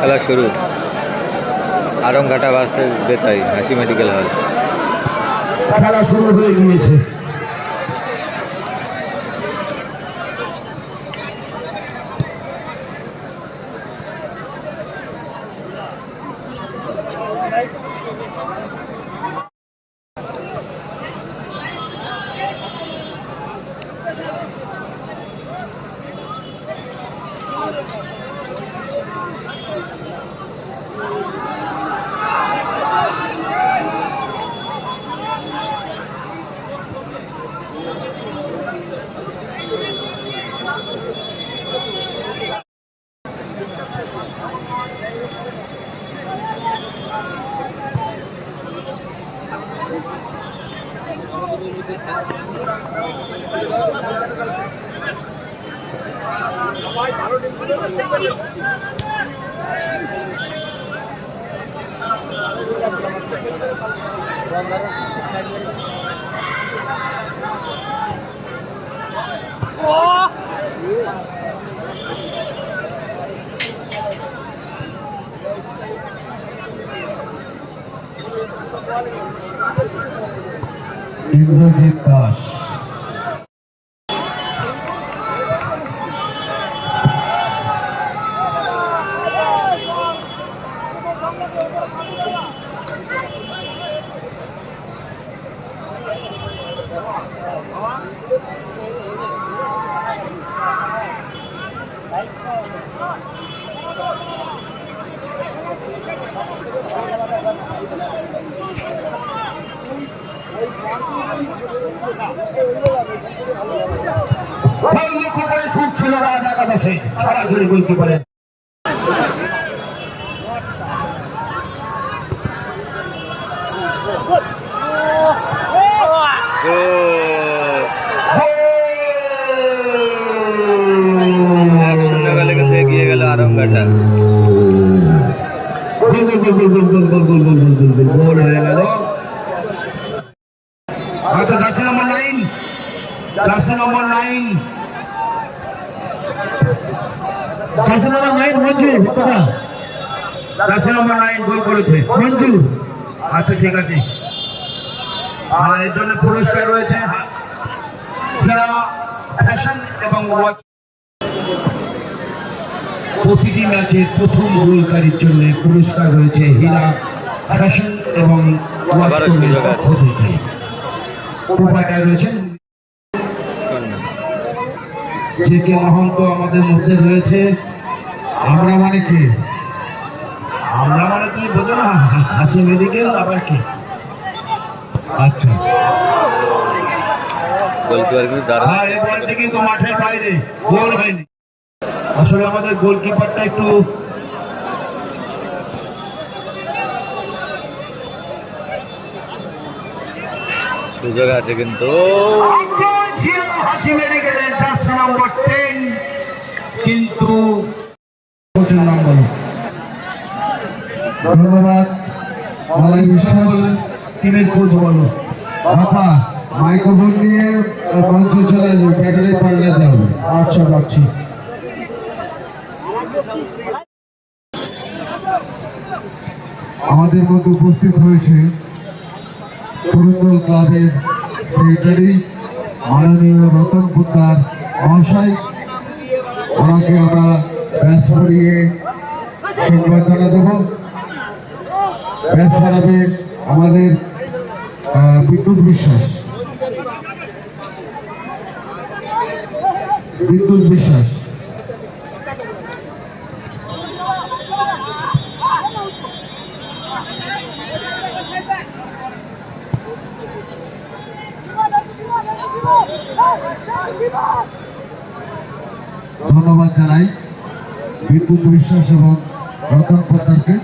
খেলা শুরু। আরংঘাটা ভার্সেস বেতাই হাসি মেডিকেল হল খেলা শুরু হয়ে গিয়েছে। সবাই ভালো Oh! ইন্দ্রজিৎ দাস। লক্ষ্য করে ছুট ছিল রাত একাদশে। সরাসরি বলতে পারেন আরঙ্গাটা গোল হয়ে গেল। Jersey number nine jersey number nine Manju কথা জার্সি নম্বর নাইন গোল করেছে। মঞ্জু আচ্ছা ঠিক আছে। আর এর জন্য পুরস্কার রয়েছে। ফ্যাশন এবং ওয়াচ প্রতিটি ম্যাচের প্রথম গোলকারীর জন্য পুরস্কার রয়েছে হীরা ফ্যাশন এবং ওয়াচ পক্ষ। থেকে। রয়েছেন। যে কে মহন্ত আমাদের মধ্যে রয়েছে আমরা মানে কে? আমরা মানে তুমি বোঝো না হাসি মেডিকেল আবার কি? আচ্ছা। হ্যাঁ এই বলটি কিন্তু মাঠের বাইরে গোল হয়নি। আসলে আমাদের গোলকিপারটা একটু সুযোগ আছে কিন্তু। ধন্যবাদ। টিমের কোচ বলো। বাপা মাইক্রোফোন নিয়ে মঞ্চে চলে আসবে ব্যাটারি পাল্টাতে হবে আচ্ছা যাচ্ছি আমাদের মধ্যে উপস্থিত হয়েছে ক্লাবের সেক্রেটারি মাননীয় রতন পোদ্দার মহাশয়। ওনাকে আমরা আমাদের বিদ্যুৎ বিশ্বাস। বিদ্যুৎ বিশ্বাস। ধন্যবাদ জানাই। বিদ্যুৎ বিশ্বাস এবং রতন পোদ্দারকে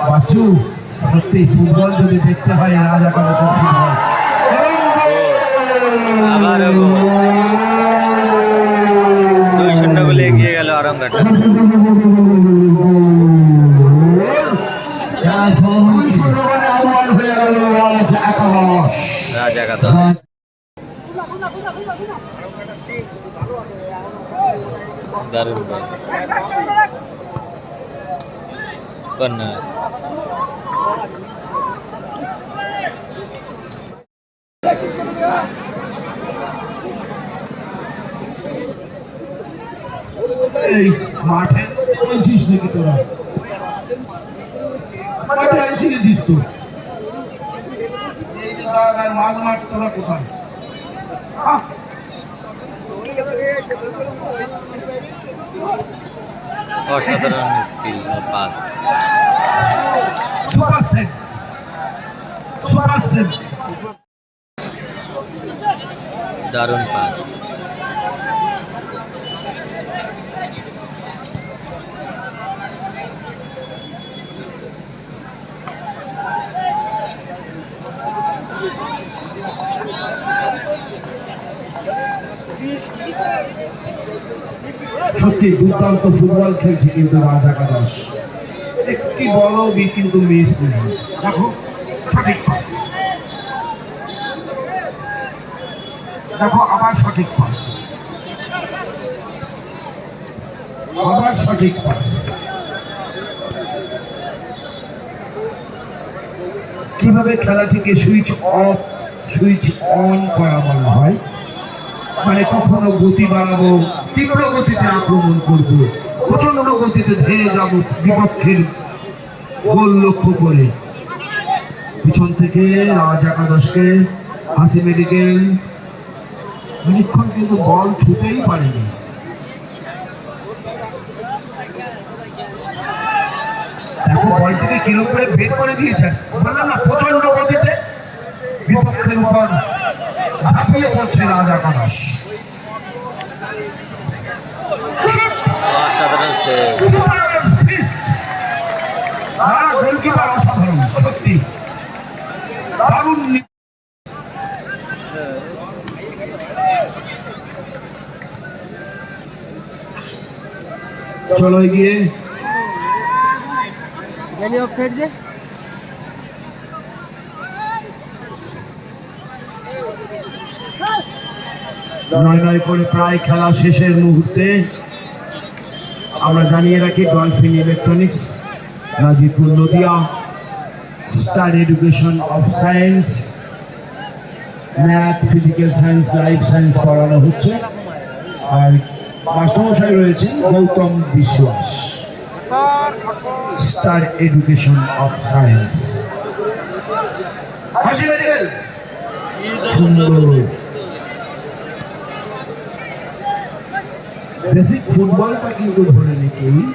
বাচ্চু সত্যি ফুটবল যদি দেখতে হয় রাজ একাদশের ফুটবল দারুণ বল কর্নার এই মাঠে বলছিস নাকি তোরা মাঠে এসে গেছিস তো এই যে দাদার মাঝ মাঠ তোরা কোথায় আহ, অসাধারণ skill pass super set super set দারুণ পাস সত্যি দুর্দান্ত ফুটবল খেলছে কিন্তু রাজ একাদশ একটি বলও কিন্তু মিস নেই। দেখো, সঠিক পাস। দেখো, আবার সঠিক পাস। আবার সঠিক পাস। কীভাবে খেলাটিকে সুইচ অফ, সুইচ অন করা বলা হয়? মানে কখনো গতি বাড়াবো তীব্র গতিতে আক্রমণ করব। প্রচণ্ড গতিতে ধেয়ে যাব বিপক্ষের গোল লক্ষ্য করে। পিছন থেকে রাজ একাদশকে হাসি মেডিকেল। নিরীক্ষণ কিন্তু বল ছুতেই পারেনি। দেখো বলটিকে কিরম করে বের করে দিয়েছেন? বললাম না প্রচণ্ড গতিতে বিপক্ষের উপর ঝাঁপিয়ে পড়ছে রাজ একাদশ। অসাধারণ সেভ তারা গোলকিপার অসাধারণ সত্যি। দারুণ নি- চলো এগিয়ে। নয় নয় করে প্রায় খেলা শেষের মুহূর্তে আমরা জানিয়ে রাখি Dolphin Electronics, Gazipur Nadia, Star Education of Science, math, physical science, life science পড়ানো হচ্ছে। আর মাস্টারমশাই রয়েছেন Gautam Biswas, Star Education of Science. সুন্দর। বেসিক ফুটবলটা কিন্তু ধরে নি কেউই।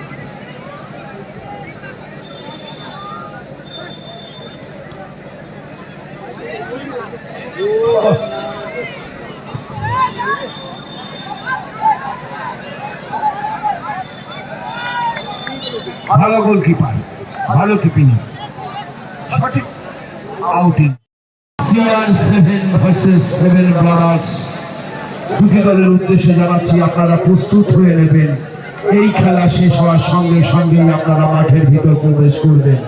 ভালো গোলকিপার ভালো কিপিং সঠিক outing CR seven versus seven brothers দুটি দলের উদ্দেশ্যে জানাচ্ছি, আপনারা প্রস্তুত হয়ে নেবেন। এই খেলা শেষ হওয়ার সঙ্গে সঙ্গেই আপনারা মাঠের ভিতর প্রবেশ করবেন।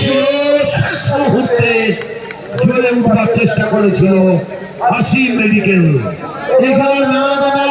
ছিল, শেষ মুহূর্তে জ্বলে উঠবার চেষ্টা করেছিল হাসি মেডিকেল এখানে নানা দাদা